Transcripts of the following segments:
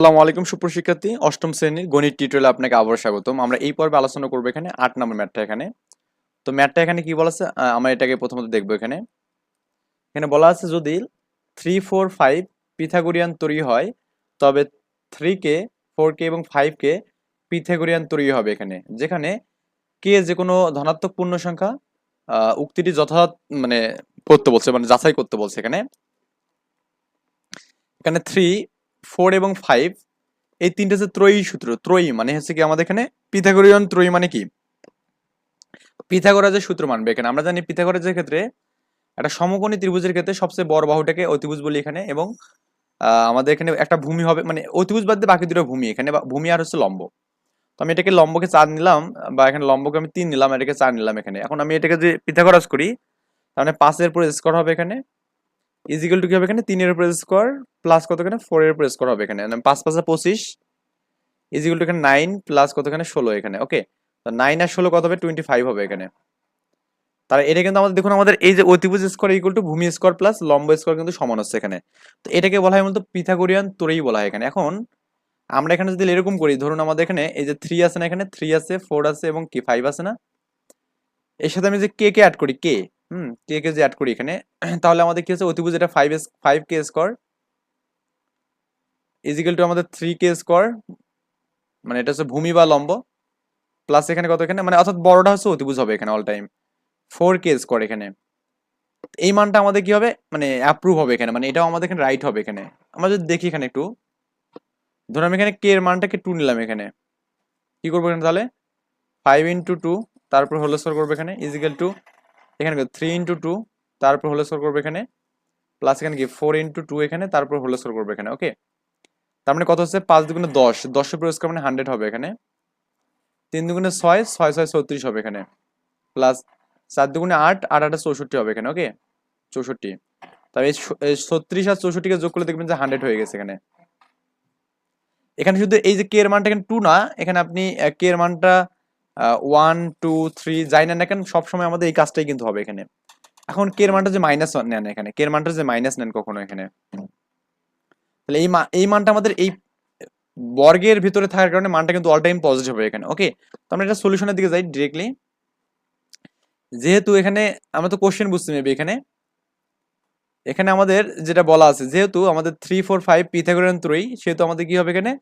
আসসালামু আলাইকুম সুপ্রশিক্ষার্থী অষ্টম শ্রেণির গণিত টিউটোরিয়ালে আপনাকে আবার স্বাগতম। আমরা এই পর্বে আলোচনা করব এখানে আট নম্বর ম্যাটটা এখানে। তো ম্যাটটা এখানে কি বলা আছে আমরা এটাকে প্রথমত দেখব এখানে। এখানে বলা আছে, যদি থ্রি ফোর ফাইভ পিথাগোরিয়ান তৈরি হয়, তবে থ্রি কে ফোর কে এবং ফাইভ কে পিথাগোরিয়ান তৈরি হবে এখানে। যেখানে কে যে কোনো ধনাত্মক পূর্ণ সংখ্যা উক্তিটি যথাযথ মানে করতে বলছে মানে যাচাই করতে বলছে এখানে। এখানে থ্রি ফোর এবং ফাইভ, এই তিনটে হচ্ছে ত্রয়ী সূত্র, ত্রয়ী মানে হচ্ছে কি আমাদের এখানে পিথাগোরিয়ান, ত্রয়ী মানে কি? পিথাগোরাজের সূত্র মানবে এখানে। আমরা জানি পিথাগোরাজের ক্ষেত্রে একটা সমকোণী ত্রিভুজের ক্ষেত্রে সবচেয়ে বড় বাহুটাকে অতিভুজ বলি এখানে এবং আমাদের এখানে একটা ভূমি হবে মানে অতিভুজ বাদ দিয়ে বাকি দুটো ভূমি, এখানে ভূমি আর হচ্ছে লম্ব। তো আমি এটাকে লম্বকে চার নিলাম, বা এখানে লম্বকে আমি তিন নিলাম এটাকে চার নিলাম এখানে। এখন আমি এটাকে যে পিথাগোরাস করি মানে পাঁচের উপরে স্কোয়ার হবে এখানে। ইজিক্যাল টু কি হবে এখানে? তিনের উপরে স্কোয়ার প্লাস কত এখানে? ফোর এর উপরে স্কোয়ার হবে এখানে। পাঁচ পাঁচে পঁচিশ ইজিক্যাল টু এখানে নাইন প্লাস কত এখানে? ষোলো এখানে। ওকে তো নাইন আর ষোলো কত হবে? টোয়েন্টি ফাইভ হবে এখানে। তাহলে এটা কিন্তু আমাদের দেখুন আমাদের এই যে অতিভুজ স্কোয়ার ইকুয়াল টু ভূমি স্কোয়ার প্লাস লম্ব স্কোয়ার কিন্তু সমান হচ্ছে এখানে। তো এটাকে বলা হয় মূলত পিথাগোরিয়ান তোরেই বলা হয় এখানে। এখন আমরা এখানে যদি এরকম করি, ধরুন আমাদের এখানে এই যে থ্রি আছে না এখানে? থ্রি আছে ফোর আছে এবং কি ফাইভ আছে না? এর সাথে আমি যে কে কে অ্যাড করি কে হুম, কে কে যে অ্যাড করি এখানে? তাহলে আমাদের কি হচ্ছে? অতিভুজ এটা ফাইভ এস ফাইভ কে স্কোয়ার ইজিক্যাল টু আমাদের থ্রি কে স্কোয়ার মানে এটা হচ্ছে ভূমি বা লম্ব প্লাস এখানে কত এখানে? মানে অর্থাৎ বড়টা হচ্ছে অতিভুজ হবে এখানে অল টাইম ফোর কে স্কোয়ার এখানে। এই মানটা আমাদের কি হবে? মানে অ্যাপ্রুভ হবে এখানে মানে এটাও আমাদের এখানে রাইট হবে এখানে। আমরা যদি দেখি এখানে একটু ধরুন আমি এখানে কে এর মানটাকে টু নিলাম এখানে। কি করব এখানে তাহলে? ফাইভ ইন্টু টু তারপর হোল স্কোয়ার করব এখানে ইজিক্যাল টু এখানে থ্রি ইন্টু টু তারপর হোল স্কোয়ার করব এখানে প্লাস এখানে কি ফোর ইন্টু টু এখানে, তারপর হোল স্কোয়ার করব এখানে ওকে তার মানে কত হচ্ছে পাঁচ দুগুণে দশ, দশের উপর স্কোয়ার মানে হান্ড্রেড হবে এখানে, তিন দুগুণে ছয় ছয় ছয় চৌত্রিশ হবে এখানে প্লাস চার দুগুণে আট আট, আটে চৌষট্টি হবে এখানে ওকে চৌষট্টি তবে এই ছত্রিশ আর চৌষট্টিকে যোগ করলে দেখবেন যে হান্ড্রেড হয়ে গেছে এখানে। এখানে শুধু এই যে কে এর মানটা এখানে টু না, এখানে আপনি কে এর মানটা ওয়ান টু থ্রি যাই না কেন, সবসময় আমাদের এই কাজটাই কিন্তু হবে এখানে। এখন কে এর মানটা যে মাইনাস নেন এখানে কে এর মানটা যে মাইনাস নেন কখনো এখানে। তাহলে এই এই মানটা আমাদের এই বর্গের ভিতরে থাকার কারণে মানটা কিন্তু অল টাইম পজিটিভ হবে এখানে। ওকে তো আমরা এটা সলিউশনের দিকে যাই ডিরেক্টলি যেহেতু এখানে আমরা তো কোশ্চেন বুঝতে নেবে এখানে। এখানে আমাদের যেটা বলা আছে, যেহেতু আমাদের থ্রি ফোর ফাইভ পিথাগোরিয়ান ত্রয়ী, সেহেতু আমাদের কি হবে এখানে?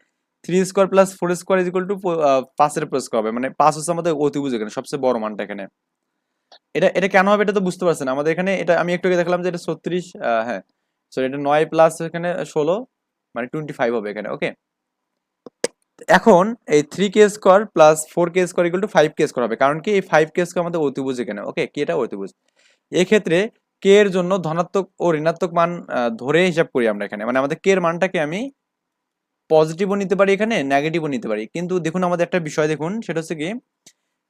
Three square plus four square is equal to পাঁচের প্লাস হবে। মানে পাঁচ হচ্ছে আমাদের অতিভুজ এখানে, সবচেয়ে বড় মানটা এখানে। এটা এটা কেন হবে এটা তো বুঝতে পারছেন আমাদের এখানে এটা, আমি একটু আগে দেখলাম যে এটা ছত্রিশ হ্যাঁ। সরি এটা নয় প্লাস এখানে ষোলো মানে টোয়েন্টি ফাইভ হবে এখানে ওকে এখন এই থ্রি কে স্কোয়ার প্লাস ফোর কে স্কোয়ার ইকুয়াল টু ফাইভ কে স্কোয়ার হবে। কারণ কি? এই ফাইভ কে স্কোয়ার আমাদের অতিভুজ এখানে ওকে কে এটা অতিভুজ। এক্ষেত্রে কে এর জন্য ধনাত্মক ও ঋণাত্মক মান ধরে হিসাব করি আমরা এখানে। মানে আমাদের কে এর মানটাকে আমি পজিটিভও নিতে পারি এখানে নেগেটিভও নিতে পারি। কিন্তু দেখুন, আমাদের একটা বিষয় দেখুন, সেটা হচ্ছে কি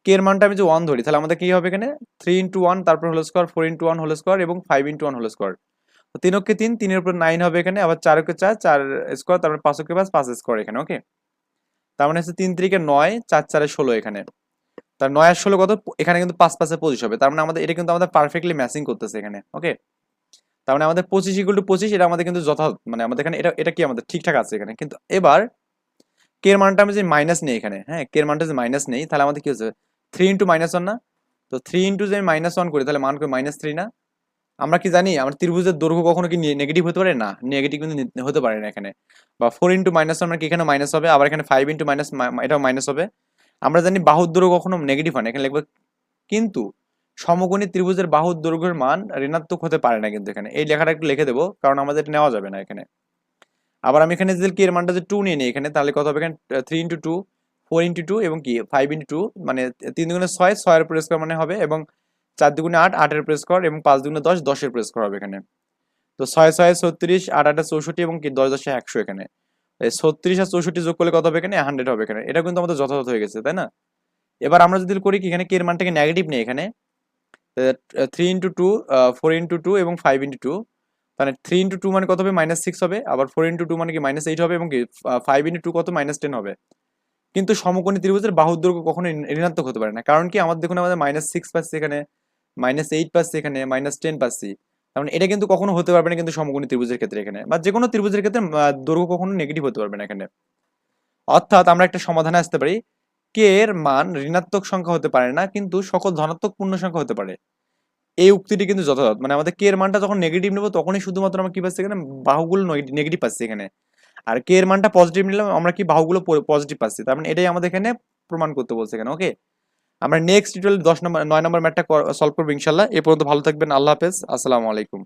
কে এর মানটা আমি যে ওয়ান ধরি, তাহলে আমাদের কি হবে এখানে? থ্রি ইন্টু ওয়ান তারপর whole square four into one whole square এবং five into one whole square তিন অক্ষে তিন, তিনের উপর নাইন হবে এখানে, আবার চার অক্ষে চার চার স্কোয়ার তারপর পাঁচ অক্ষে পাঁচ পাঁচ স্কোয়ার এখানে ওকে তার মানে হচ্ছে তিন তিরিকে নয়, চার চারে ষোলো এখানে। তার নয় আর ষোলো কত? এখানে কিন্তু পাঁচ পাঁচে পঁচিশ হবে। তার মানে আমাদের, এটা কিন্তু আমাদের পারফেক্টলি ম্যাচিং করতেছে এখানে ওকে তার মানে আমাদের পঁচিশ ইকুয়াল টু পঁচিশ, এটা আমাদের কিন্তু যথাযথ মানে আমাদের এখানে এটা এটা কি আমাদের ঠিকঠাক আছে এখানে? কিন্তু এবার কে এর মানটা আমি যে মাইনাস নেই এখানে হ্যাঁ কে এর মানটা যে মাইনাস নেই, তাহলে আমাদের কি হচ্ছে থ্রি ইন্টু মাইনাস ওয়ান না? তো থ্রি ইন্টু যে মাইনাস ওয়ান করি, তাহলে মান করি মাইনাস থ্রি না? আমরা কি জানি, আমরা ত্রিভুজের দৈর্ঘ্য কখনো কি নেগেটিভ হতে পারে? না নেগেটিভ কিন্তু হতে পারে না এখানে। বা ফোর ইন্টু মাইনাস ওয়ান কি এখানে মাইনাস হবে, আবার এখানে ফাইভ ইন্টু মাইনাস এটাও মাইনাস হবে। আমরা জানি বাহুর দৈর্ঘ্য কখনো নেগেটিভ হয় না, এখানে লিখব কিন্তু সমকোণী ত্রিভুজের বাহুর দৈর্ঘ্যের মান ঋণাত্মক হতে পারে না কিন্তু এখানে। এই লেখাটা একটু লিখে দেবো, কারণ আমাদের নেওয়া যাবে না এখানে। আবার আমি এখানে যদি কি এর মানটা যে টু নিয়ে নিই এখানে, তাহলে কত হবে এখানে? Three into two four into two এবং কি? ফাইভ ইন্টু টু মানে তিন দুগুণে ছয়, ছয়ের উপর স্কোয়ার মানে হবে এবং চার দুগুণে আট, আটের উপর স্কোয়ার এবং পাঁচ দুগুণে দশ, দশের উপর স্কোয়ার হবে এখানে। তো ছয় ছয়, ছত্রিশ, আট, আটে চৌষট্টি এবং কি? দশ, দশে একশো এখানে। ছত্রিশ আর চৌষট্টি যোগ করলে কত হবে এখানে? হান্ড্রেড হবে এখানে। এটা কিন্তু আমাদের যথাযথ হয়ে গেছে, তাই না? এবার আমরা যদি করি কি, এখানে কে এর মানটাকে নেগেটিভ নেই এখানে? Three into two four into two এবং ফাইভ ইন্টু টু মানে থ্রি ইন্টু টু মানে কত হবে? মাইনাস সিক্স হবে। আবার ফোর ইন্টু টু মানে কি মাইনাস এইট হবে এবং কি ফাইভ ইন্টু টু কত? মাইনাস টেন হবে। কিন্তু সমকোণী ত্রিভুজের বাহুর দৈর্ঘ্য কখনো ঋণ- ঋণাত্মক হতে পারে না। কারণ কি? আমাদের দেখুন, আমাদের মাইনাস সিক্স পাচ্ছি এখানে মাইনাস এইট পাচ্ছি এখানে মাইনাস টেন পাচ্ছি। তার মানে এটা কিন্তু কখনো হতে পারবে না কিন্তু সমকোণী ত্রিভুজের ক্ষেত্রে এখানে। বা যে কোনো ত্রিভুজের ক্ষেত্রে দৈর্ঘ্য কখনো নেগেটিভ হতে পারবে না এখানে। অর্থাৎ আমরা একটা সমাধানে আসতে পারি। কে এর মান ঋণাত্মক সংখ্যা হতে পারে না, কিন্তু সকল ধনাত্মক পূর্ণ সংখ্যা হতে পারে। এই উক্তিটি কিন্তু যথাযথ। মানে আমাদের কে এর মানটা যখন নেগেটিভ নেব, তখনই শুধুমাত্র আমরা কি পাচ্ছি এখানে? বাহুগুলো নেগেটিভ পাচ্ছি এখানে। আর কে এর মানটা পজিটিভ নিলাম, আমরা কি বাহুগুলো পজিটিভ পাচ্ছি? তার মানে এটাই আমাদের এখানে প্রমাণ করতে বলছে এখানে ওকে আমরা নেক্সট টিউটোরিয়াল দশ নম্বর, নয় নম্বর ম্যাটটা সলভ করব ইনশাল্লাহ এ পর্যন্ত ভালো থাকবেন, আল্লাহ হাফেজ। আসসালামু আলাইকুম।